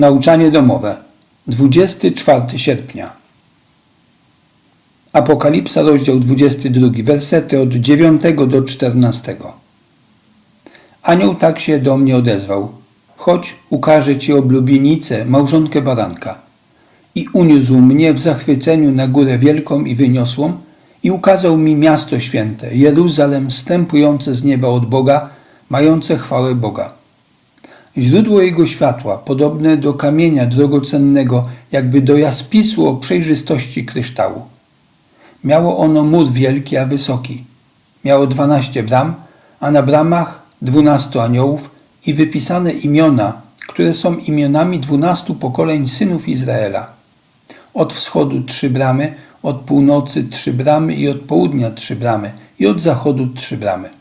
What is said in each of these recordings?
Nauczanie domowe. 24 sierpnia. Apokalipsa, rozdział 22, wersety od 9 do 14. Anioł tak się do mnie odezwał. Chodź, ukażę ci oblubienicę, małżonkę baranka. I uniósł mnie w zachwyceniu na górę wielką i wyniosłą i ukazał mi miasto święte, Jeruzalem, stępujące z nieba od Boga, mające chwałę Boga. Źródło jego światła, podobne do kamienia drogocennego, jakby do jaspisu o przejrzystości kryształu. Miało ono mur wielki, a wysoki. Miało dwanaście bram, a na bramach dwunastu aniołów i wypisane imiona, które są imionami dwunastu pokoleń synów Izraela. Od wschodu trzy bramy, od północy trzy bramy i od południa trzy bramy i od zachodu trzy bramy.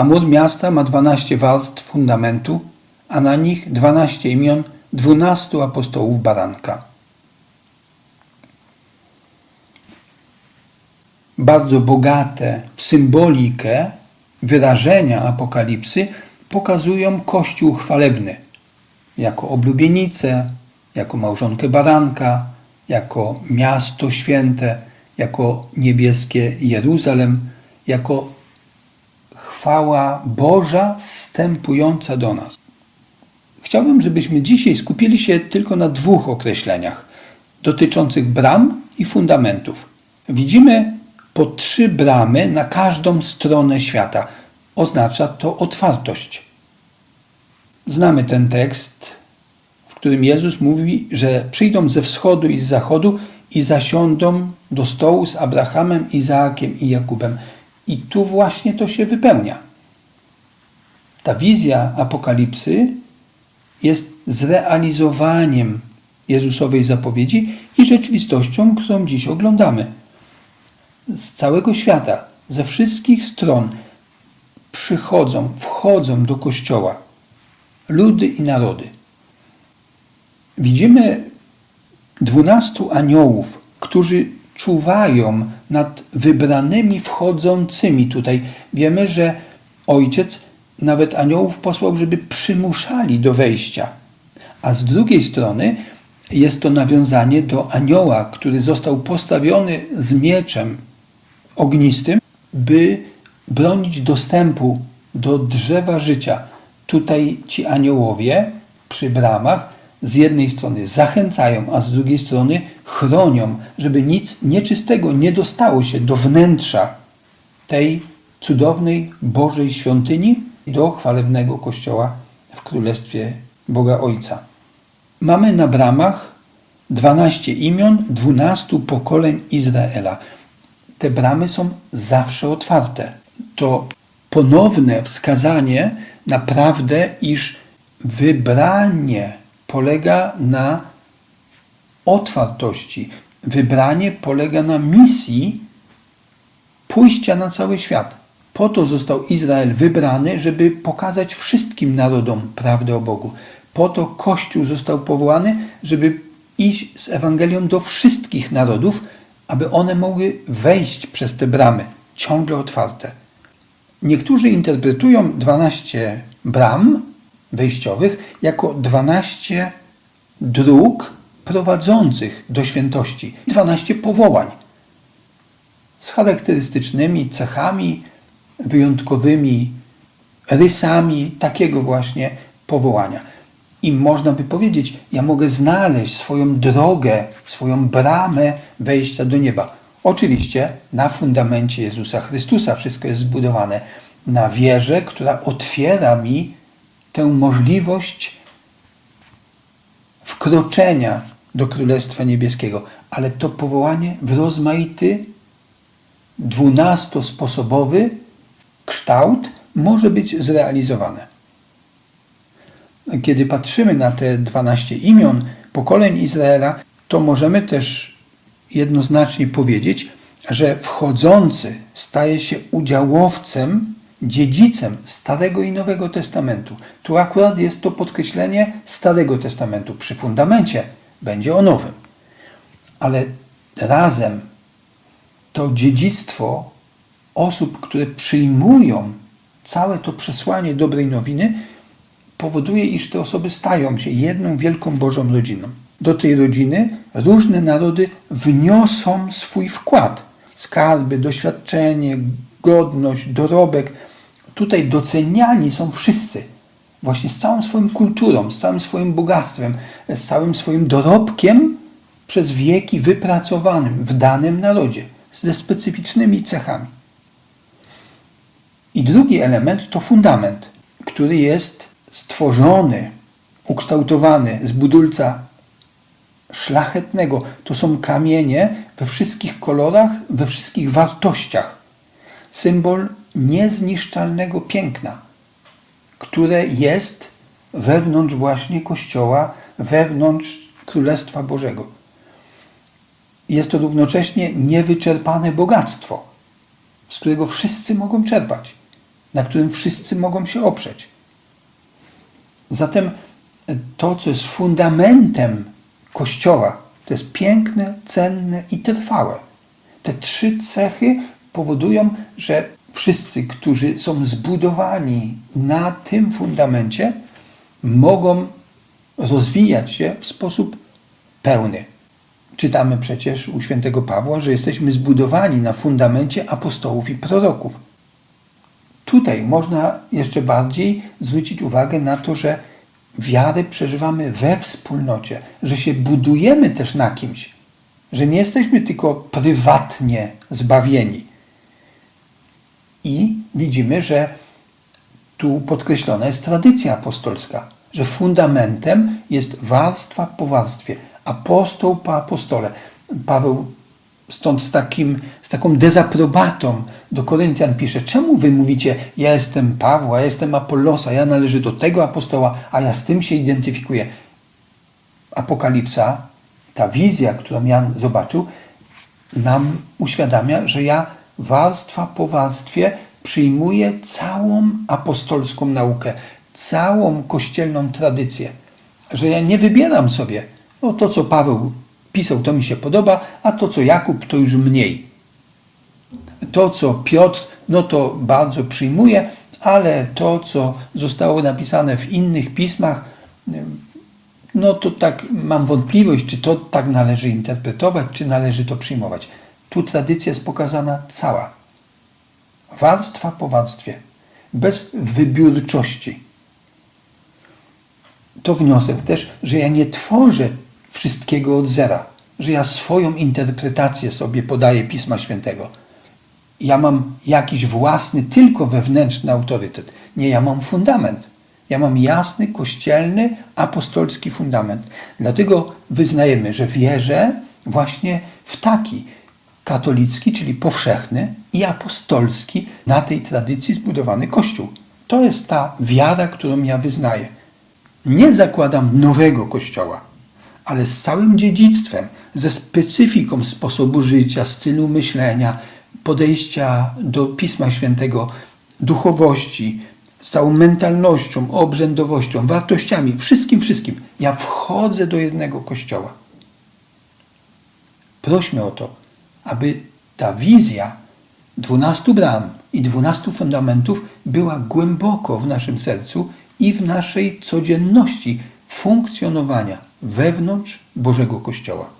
A mur miasta ma dwanaście warstw fundamentu, a na nich dwanaście imion dwunastu apostołów baranka. Bardzo bogate w symbolikę wyrażenia apokalipsy pokazują Kościół chwalebny jako oblubienicę, jako małżonkę baranka, jako miasto święte, jako niebieskie Jeruzalem, jako chwała Boża wstępująca do nas. Chciałbym, żebyśmy dzisiaj skupili się tylko na dwóch określeniach dotyczących bram i fundamentów. Widzimy po trzy bramy na każdą stronę świata. Oznacza to otwartość. Znamy ten tekst, w którym Jezus mówi, że przyjdą ze wschodu i z zachodu i zasiądą do stołu z Abrahamem, Izaakiem i Jakubem. I tu właśnie to się wypełnia. Ta wizja apokalipsy jest zrealizowaniem Jezusowej zapowiedzi i rzeczywistością, którą dziś oglądamy. Z całego świata, ze wszystkich stron przychodzą, wchodzą do kościoła ludy i narody. Widzimy dwunastu aniołów, którzy czuwają nad wybranymi wchodzącymi tutaj. Wiemy, że ojciec nawet aniołów posłał, żeby przymuszali do wejścia. A z drugiej strony jest to nawiązanie do anioła, który został postawiony z mieczem ognistym, by bronić dostępu do drzewa życia. Tutaj ci aniołowie przy bramach z jednej strony zachęcają, a z drugiej strony chronią, żeby nic nieczystego nie dostało się do wnętrza tej cudownej Bożej świątyni, do chwalebnego kościoła w Królestwie Boga Ojca. Mamy na bramach 12 imion 12 pokoleń Izraela. Te bramy są zawsze otwarte. To ponowne wskazanie naprawdę, iż wybranie polega na otwartości. Wybranie polega na misji pójścia na cały świat. Po to został Izrael wybrany, żeby pokazać wszystkim narodom prawdę o Bogu. Po to Kościół został powołany, żeby iść z Ewangelią do wszystkich narodów, aby one mogły wejść przez te bramy, ciągle otwarte. Niektórzy interpretują 12 bram wejściowych jako 12 dróg prowadzących do świętości, 12 powołań z charakterystycznymi cechami, wyjątkowymi rysami takiego właśnie powołania. I można by powiedzieć, ja mogę znaleźć swoją drogę, swoją bramę wejścia do nieba. Oczywiście na fundamencie Jezusa Chrystusa wszystko jest zbudowane. Na wierze, która otwiera mi tę możliwość wkroczenia do Królestwa Niebieskiego. Ale to powołanie w rozmaity, dwunastosposobowy kształt może być zrealizowane. Kiedy patrzymy na te 12 imion pokoleń Izraela, to możemy też jednoznacznie powiedzieć, że wchodzący staje się udziałowcem, dziedzicem Starego i Nowego Testamentu. Tu akurat jest to podkreślenie Starego Testamentu. Przy fundamencie będzie o Nowym. Ale razem to dziedzictwo osób, które przyjmują całe to przesłanie dobrej nowiny, powoduje, iż te osoby stają się jedną wielką Bożą rodziną. Do tej rodziny różne narody wniosą swój wkład. Skarby, doświadczenie, godność, dorobek. Tutaj doceniani są wszyscy. Właśnie z całą swoją kulturą, z całym swoim bogactwem, z całym swoim dorobkiem przez wieki wypracowanym w danym narodzie, ze specyficznymi cechami. I drugi element to fundament, który jest stworzony, ukształtowany z budulca szlachetnego. To są kamienie we wszystkich kolorach, we wszystkich wartościach. Symbol niezniszczalnego piękna, które jest wewnątrz właśnie Kościoła, wewnątrz Królestwa Bożego. Jest to równocześnie niewyczerpane bogactwo, z którego wszyscy mogą czerpać, na którym wszyscy mogą się oprzeć. Zatem to, co jest fundamentem Kościoła, to jest piękne, cenne i trwałe. Te trzy cechy powodują, że wszyscy, którzy są zbudowani na tym fundamencie, mogą rozwijać się w sposób pełny. Czytamy przecież u świętego Pawła, że jesteśmy zbudowani na fundamencie apostołów i proroków. Tutaj można jeszcze bardziej zwrócić uwagę na to, że wiarę przeżywamy we wspólnocie, że się budujemy też na kimś, że nie jesteśmy tylko prywatnie zbawieni. I widzimy, że tu podkreślona jest tradycja apostolska, że fundamentem jest warstwa po warstwie, apostoł po apostole. Paweł stąd z, takim, z taką dezaprobatą do Koryntian pisze, czemu wy mówicie, ja jestem Pawła, ja jestem Apollosa, ja należę do tego apostoła, a ja z tym się identyfikuję. Apokalipsa, ta wizja, którą Jan zobaczył, nam uświadamia, że ja warstwa po warstwie przyjmuję całą apostolską naukę, całą kościelną tradycję. Że ja nie wybieram sobie, o to co Paweł pisał, to mi się podoba, a to co Jakub, to już mniej. To co Piotr, no to bardzo przyjmuję, ale to co zostało napisane w innych pismach, no to tak mam wątpliwość, czy to tak należy interpretować, czy należy to przyjmować. Tu tradycja jest pokazana cała. Warstwa po warstwie. Bez wybiórczości. To wniosek też, że ja nie tworzę wszystkiego od zera, że ja swoją interpretację sobie podaję Pisma Świętego. Ja mam jakiś własny, tylko wewnętrzny autorytet. Nie, ja mam fundament. Ja mam jasny, kościelny, apostolski fundament. Dlatego wyznajemy, że wierzę właśnie w taki katolicki, czyli powszechny i apostolski, na tej tradycji zbudowany Kościół. To jest ta wiara, którą ja wyznaję. Nie zakładam nowego Kościoła, ale z całym dziedzictwem, ze specyfiką sposobu życia, stylu myślenia, podejścia do Pisma Świętego, duchowości, z całą mentalnością, obrzędowością, wartościami, wszystkim, wszystkim. Ja wchodzę do jednego Kościoła. Prośmy o to, aby ta wizja dwunastu bram i dwunastu fundamentów była głęboko w naszym sercu i w naszej codzienności funkcjonowania wewnątrz Bożego Kościoła.